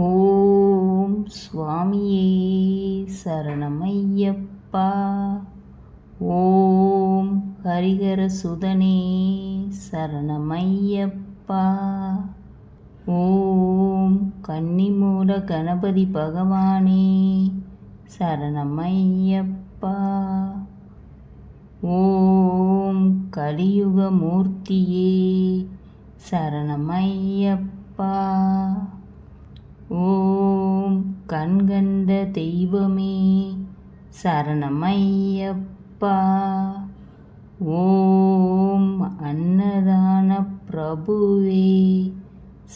ஓம் சுவாமியே சரணமையப்பா. ஓம் ஹரிகர சுதனே சரணமையப்பா. ஓம் கன்னிமூல கணபதி பகவானே சரணமையப்பா. ஓம் கலியுக மூர்த்தியே சரணமையப்பா. ஓம் கண்கண்ட தெய்வமே சரணமையப்பா. ஓம் அன்னதான பிரபுவே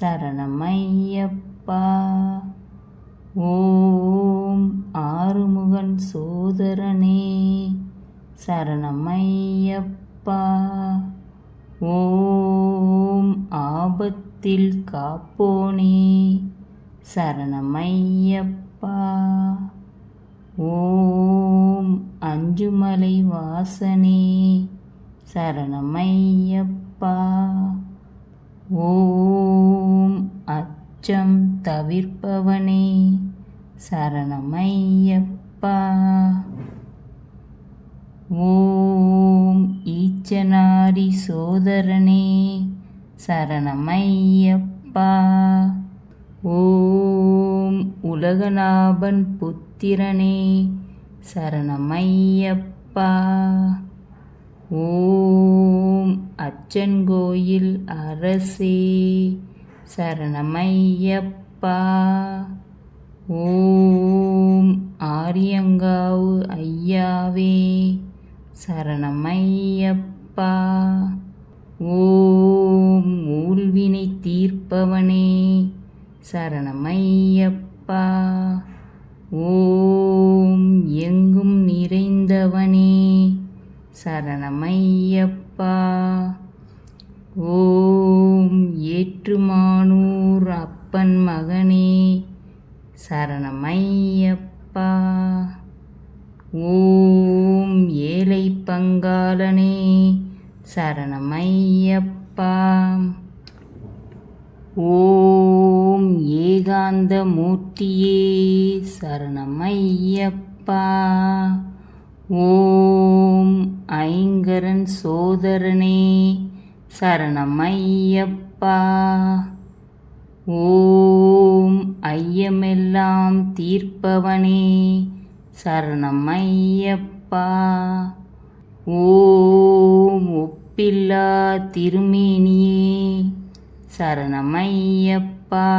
சரணமையப்பா. ஓம் ஆறுமுகன் சோதரனே சரணமையப்பா. ஓம் ஆபத்தில் காப்போனே சரணமையப்பா. ஓம் அஞ்சுமலை வாசனே. சரணமையப்பா. ஓம் அச்சம் தவிர்ப்பவனே. சரணமையப்பா. ஓம் ஈச்சனாரி சோதரனே. சரணமையப்பா. ஓம் உலகநாபன் புத்திரனே சரணமையப்பா. ஓம் அச்சன்கோயில் அரசே சரணமையப்பா. ஓம் ஆரியங்காவு ஐயாவே சரணமையப்பா. சரணமையப்பா. ஓம் எங்கும் நிறைந்தவனே. சரணமையப்பா. ஓம் ஏற்றுமானூர் அப்பன் மகனே. சரணமையப்பா. ஓம் ஏழை பங்காளனே. சரணமையப்பா. ஓம் ஏகாந்த மூர்த்தியே சரணமையப்பா. ஓம் ஐங்கரன் சோதரனே சரணமையப்பா. ஓம் ஐயமெல்லாம் தீர்ப்பவனே சரணமையப்பா. ஓம் ஒப்பில்லா திருமேனியே சரணமையப்பா.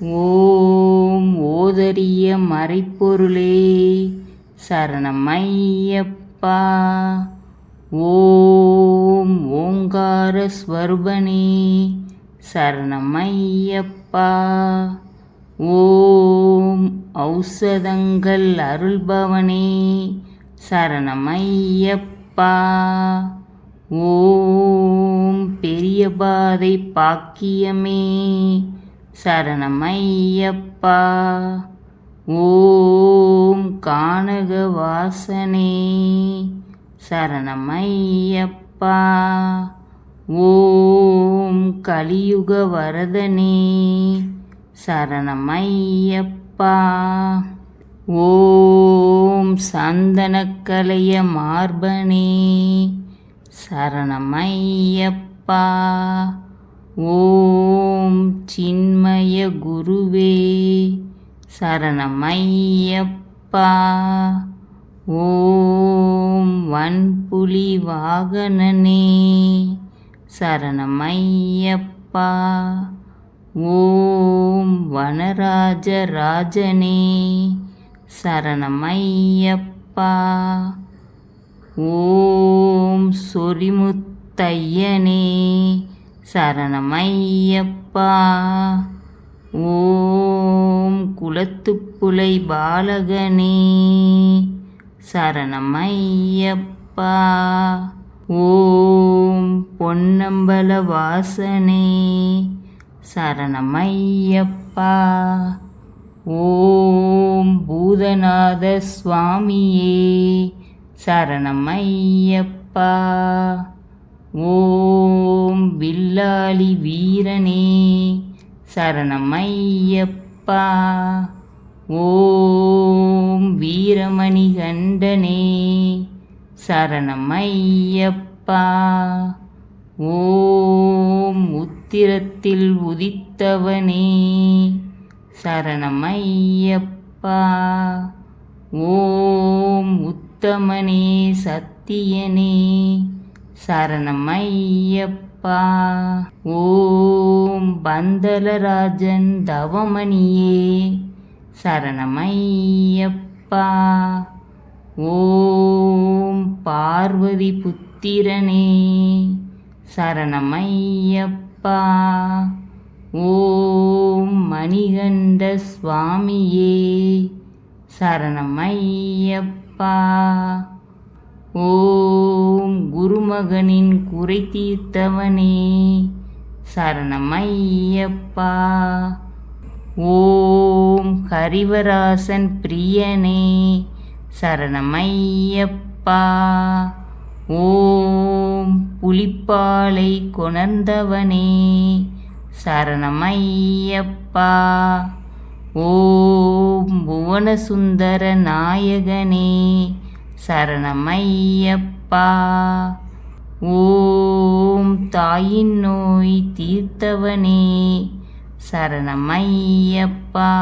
ஓம் ஓதரிய மறைப்பொருளே. சரணமையப்பா. ஓம் ஓங்கார ஸ்வர்பனே. சரணமையப்பா. ஓம் ஔஷதங்கள் அருள்பவனே. சரணமையப்பா. ஓம் பெரிய பாதை பாக்கியமே. சரணமையப்பா. ஓம் கானக வாசனே. சரணமையப்பா. ஓம் கலியுக வரதனே. சரணமையப்பா. ஓம் சந்தனக்கலைய மார்பனே. சரணமையப்பா. ஓம் சின்மய குருவே. சரணமையப்பா. ஓம் வன்புலி வாகனனே. சரணமையப்பா. ஓம் வனராஜராஜனே. சரணமையப்பா. ஓம் சொரிமுத்தையனே சரணமையப்பா. ஓம் குலத்துப்புலை பாலகனே சரணமையப்பா. ஓம் பொன்னம்பல வாசனே சரணமையப்பா. ஓம் பூதநாத சுவாமியே சரணமையப்பா. ஓம் வில்லாளி வீரனே சரணமையப்பா. ஓம் வீரமணி கண்டனே சரணமையப்பா. ஓம் உத்திரத்தில் உதித்தவனே சரணமையப்பா. ஓம் உத் உத்தமனே சத்தியனே சரணமையப்பா. ஓம் பந்தலராஜன் தவமணியே சரணமையப்பா. ஓம் பார்வதி புத்திரனே சரணமையப்பா. ஓம் மணிகண்ட சுவாமியே சரணமையப்பா. ஐயப்பா ஓம் குருமகனின் குறை தீர்த்தவனே சரணமையப்பா ஓம் ஹரிவராசன் பிரியனே சரணமையப்பா ஓம் புலிப்பாலை கொணர்ந்தவனே சரணமையப்பா ஓம் புவனசுந்தர நாயகனே சரணமையப்பா. ஓம் தாயின் நோய் தீர்த்தவனே சரணமையப்பா.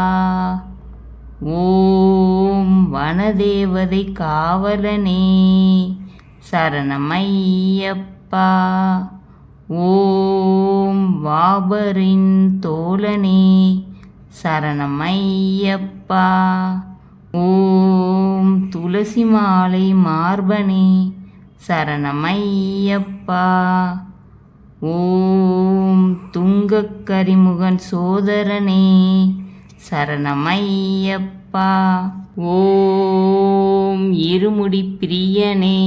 ஓம் வனதேவதை காவலனே சரணமையப்பா. ஓம் வாபரின் தோழனே சரணமையப்பா. ஓம் துளசி மாலை மார்பனே சரணமையப்பா. ஓம் துங்கக்கரிமுகன் சோதரனே சரணமையப்பா. ஓம் இருமுடி பிரியனே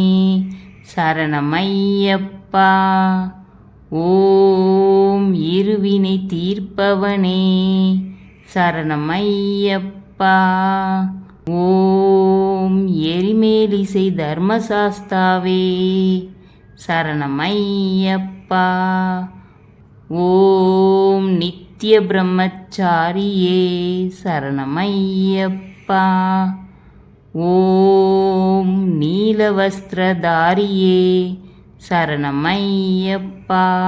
சரணமையப்பா. ஓம் இருவினை தீர்ப்பவனே சரணமையப்பா. ஓம் எரிமேலிசை தர்மசாஸ்தாவே. சரணமையப்பா. ஓம் நித்திய பிரம்மச்சாரியே சரணமையப்பா. ஓம் நீலவஸ்திரதாரியே. சரணமையப்பா.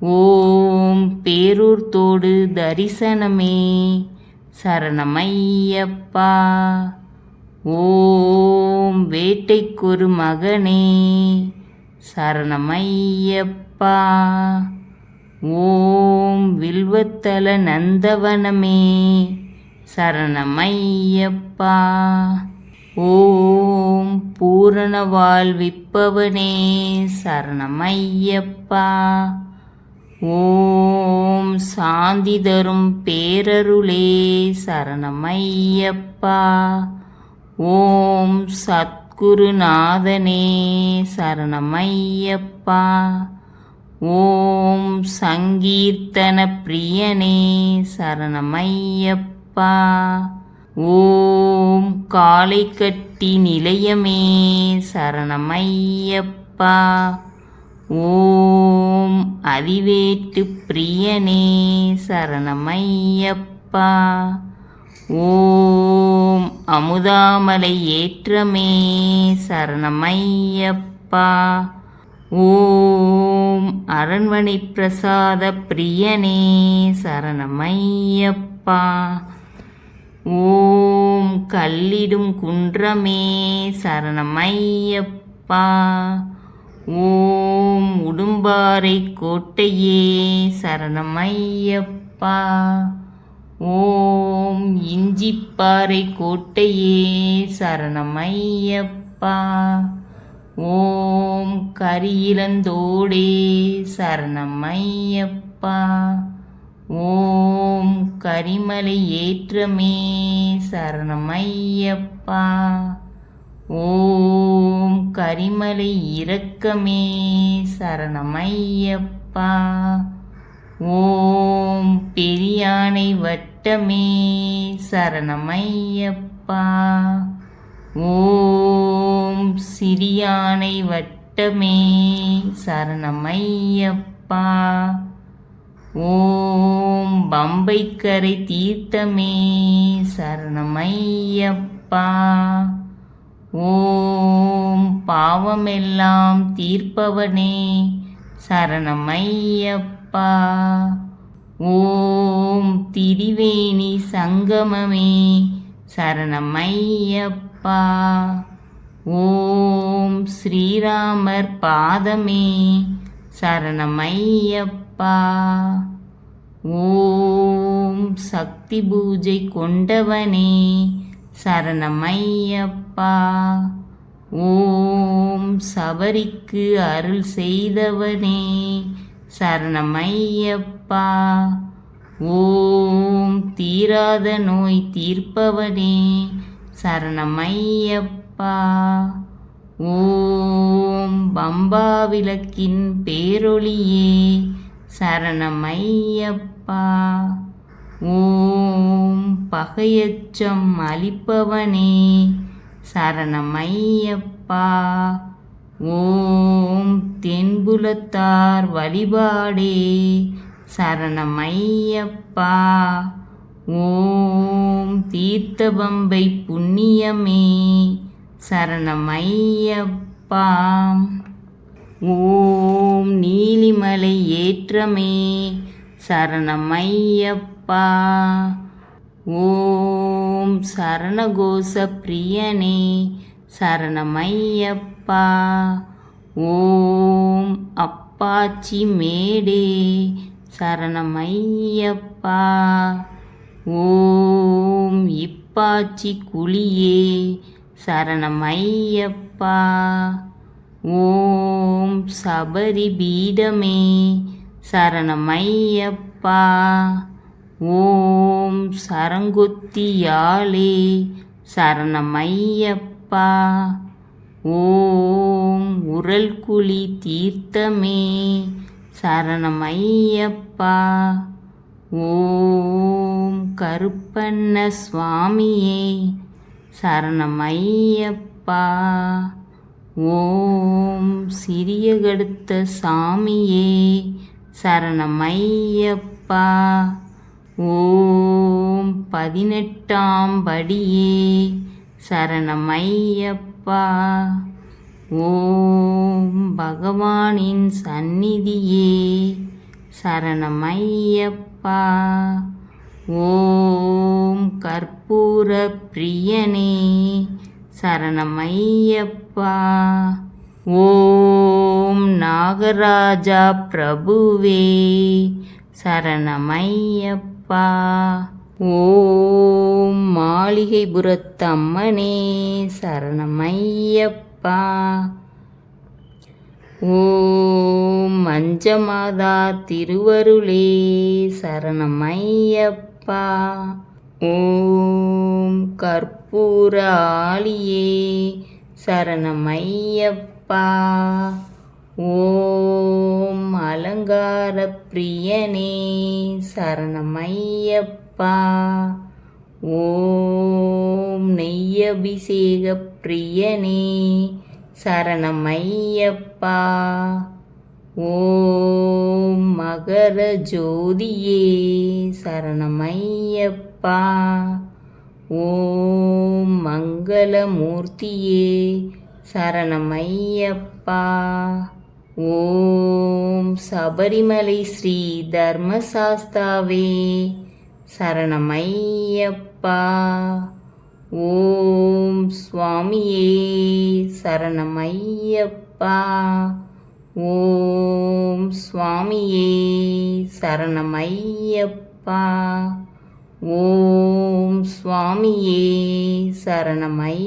ஓம் பேரூர்த்தோடு தரிசனமே சரணமையப்பா. ஓம் வேட்டைக்கொரு மகனே சரணமையப்பா. ஓம் வில்வத்தல நந்தவனமே சரணமையப்பா. ஓம் பூரண வாழ்விப்பவனே சரணமையப்பா. ஓம் சாந்தி தரும் பேரருளே சரணமையப்பா. ஓம் சத்குருநாதனே சரணமையப்பா. ஓம் சங்கீர்த்தன பிரியனே சரணமையப்பா. ஓம் காலை கட்டி நிலையமே சரணமையப்பா. ஓம் அதிவேட்டு பிரியனே சரணமையப்பா. ஓம் அமுதாமலை ஏற்றமே சரணமையப்பா. ஓம் அரண்மனை பிரசாத பிரியனே சரணமையப்பா. ஓம் கல்லிடும் குன்றமே சரணமையப்பா. ஓம் உடும்பாறை கோட்டையே சரணமையப்பா ஓம் இஞ்சிப்பாறை கோட்டையே சரணமையப்பா ஓம் கரியிலந்தோடே சரணமையப்பா ஓம் கரிமலை ஏற்றமே சரணமையப்பா ஓம் கரிமலை இரக்கமே சரணமையப்பா. ஓம் பெரியானை வட்டமே சரணமையப்பா. ஓம் சிறியானை வட்டமே சரணமையப்பா. ஓம் பம்பைக்கரை தீர்த்தமே சரணமையப்பா. ஓம் பாவமெல்லாம் தீர்ப்பவனே சரணமையப்பா. ஓம் திரிவேணி சங்கமமே சரணமையப்பா. ஓம் ஸ்ரீராமர் பாதமே சரணமையப்பா. ஓம் சக்தி பூஜை கொண்டவனே சரணமையப்பா. ஓம் சபரிக்கு அருள் செய்தவனே. சரணமையப்பா. ஓம் தீராத நோய் தீர்ப்பவனே. சரணமையப்பா. ஓம் பம்பா விளக்கின் பேரொளியே. சரணமையப்பா. ஓம் பகையச்சம் அளிப்பவனே சரணமையப்பா. ஓம் தென்புலத்தார் வழிபாடே சரணமையப்பா. ஓம் தீர்த்தபம்பை புண்ணியமே சரணமையப்பா ஓம் நீலிமலை ஏற்றமே சரணமையப்பா. அப்பா. ஓம் சரணகோச பிரியனே சரணமையப்பா. ஓம் அப்பாச்சி மேடே சரணமையப்பா. ஓம் இப்பாச்சி குழியே சரணமையப்பா. ஓம் சபரி பீடமே சரணமையப்பா. ஓம் சரங்குத்தியாளே சரணமையப்பா. ஓம் உரல்குழி தீர்த்தமே சரணமையப்பா. ஓம் கருப்பண்ண சுவாமியே சரணமையப்பா. ஓம் சிறியகடுத்த சாமியே சரணமையப்பா. ஓம் பதினெட்டாம் படியே சரணமையப்பா. ஓம் பகவானின் சந்நிதியே சரணமையப்பா. ஓம் கற்பூர பிரியனே சரணமையப்பா. ஓம் நாகராஜா பிரபுவே சரணமையப்பா. ஓம் மாளிகைபுரத்தம்மனே சரணமையப்பா. ஓம் மஞ்சமாதா திருவருளே சரணமையப்பா. ஓம் கற்பூர ஆளியே சரணமையப்பா. ஓம் அலங்கார பிரியனே சரணமையப்பா. ஓம் நெய்யபிஷேக பிரியனே சரணமையப்பா. ஓம் மகர ஜோதியே சரணமையப்பா. ஓம் மங்களமூர்த்தியே சரணமையப்பா. ஓம் சபரிமலை ஸ்ரீ தர்மசாஸ்தாவே சரணமையப்பா. ஓம் சுவாமியே சரணமையப்பா. ஓம் சுவாமியே சரணமையப்பா. ஓம் சுவாமியே சரணமையப்பா.